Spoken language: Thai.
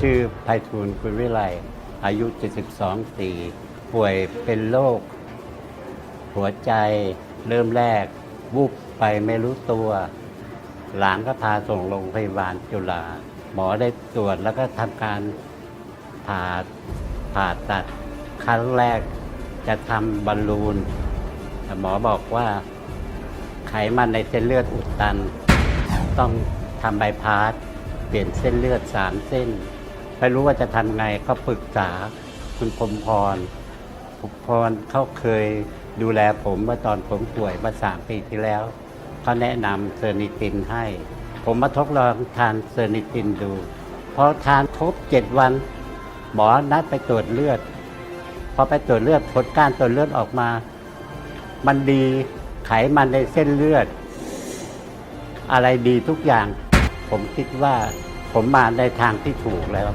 ชื่อไพฑูรย์คุณวิไลอายุ 72 ปี ป่วยเป็นโรคหัวใจเริ่มแรกวูบไปไม่รู้ตัว หลานก็พาส่งโรงพยาบาลจุฬาหมอได้ตรวจแล้วก็ทำการผ่าผ่าตัดครั้งแรกจะทำบอลลูนแต่หมอบอกว่าไขมันในเส้นเลือดอุดตัน ต้องทำใบายพาสเปลี่ยนเส้นเลือดสามเส้น ไม่รู้ว่าจะทำไงก็ปรึกษาคุณพรมพรคุณพรเขาเคยดูแลผมเมื่อตอนผมป่วยมาสามปีที่แล้วเขาแนะนำเซอร์นิตินให้ ผมมาทดลองทานเซอร์นิตินดูพอทานครบเจ็ดวัน หมอนัดไปตรวจเลือด พอไปตรวจเลือดผลการตรวจเลือดออกมา มันดีไขมันในเส้นเลือด อะไรดีทุกอย่าง ผมคิดว่า ผมมาในทางที่ถูกแล้ว